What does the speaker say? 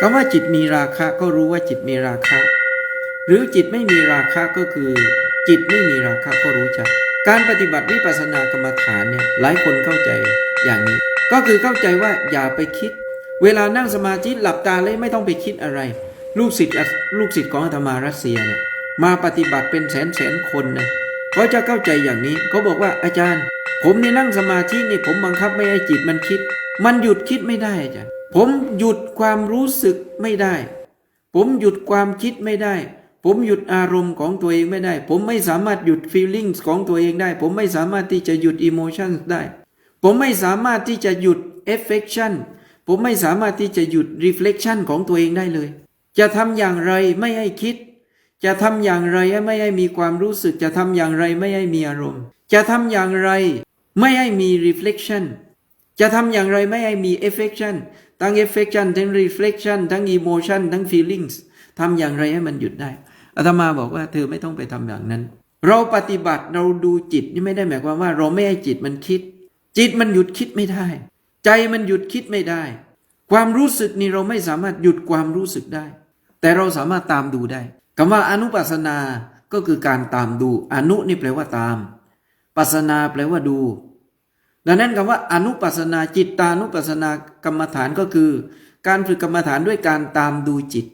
คำว่าจิตมีราคะก็รู้ว่าจิตมีราคะ หรือจิตไม่มีราคะก็คือ จิตไม่มีราคะก็รู้จัก การปฏิบัติวิปัสสนากรรมฐานเนี่ยหลายคนเข้าใจอย่างนี้ ก็คือเข้าใจว่าอย่าไปคิด เวลานั่งสมาธิหลับตาเลยไม่ต้องไปคิดอะไร ลูกศิษย์ลูกศิษย์ของอาตมารัสเซียเนี่ยมาปฏิบัติเป็นแสนแสนคนนะเขาจะเข้าใจอย่างนี้เขาบอกว่าอาจารย์ ผมเนี่ยนั่งสมาธินี่ผมบังคับไม่ให้จิตมันคิด มันหยุดคิดไม่ได้อาจารย์ ผมหยุดความรู้สึกไม่ได้ ผมหยุดความคิดไม่ได้ ผมหยุดอารมณ์ของตัวเองไม่ได้ ผมไม่สามารถหยุด feelings ของตัวเองได้ ผมไม่สามารถที่จะหยุด emotions ได้ ผมไม่สามารถที่จะหยุด affection ผมไม่สามารถที่จะหยุด reflection ของตัวเองได้เลย จะทำอย่างไรไม่ให้คิด จะทำอย่างไรไม่ให้มีความรู้สึก จะทำอย่างไรไม่ให้มีอารมณ์ จะทำอย่างไรไม่ให้มี reflection จะทำอย่างไรไม่ให้มี affection ทั้ง affection ทั้ง reflection ทั้ง emotion ทั้ง feelings ทำอย่างไรให้มันหยุดได้อาตมาบอกว่าเธอไม่ต้องไปทำอย่างนั้น เราปฏิบัติเราดูจิตนี่ไม่ได้หมายความว่า เราไม่ให้จิตมันคิด จิตมันหยุดคิดไม่ได้ ใจมันหยุดคิดไม่ได้ ความรู้สึกนี่เราไม่สามารถหยุดความรู้สึกได้ แต่เราสามารถตามดูได้คำว่าอนุปัสนาก็คือการตามดู อนุนี่แปลว่าตาม ปัสนาแปลว่าดู ดังนั้นคำว่าอนุปัสนาจิตตานุปัสนากรรมฐานก็คือ การฝึกกรรมฐานด้วยการตามดูจิต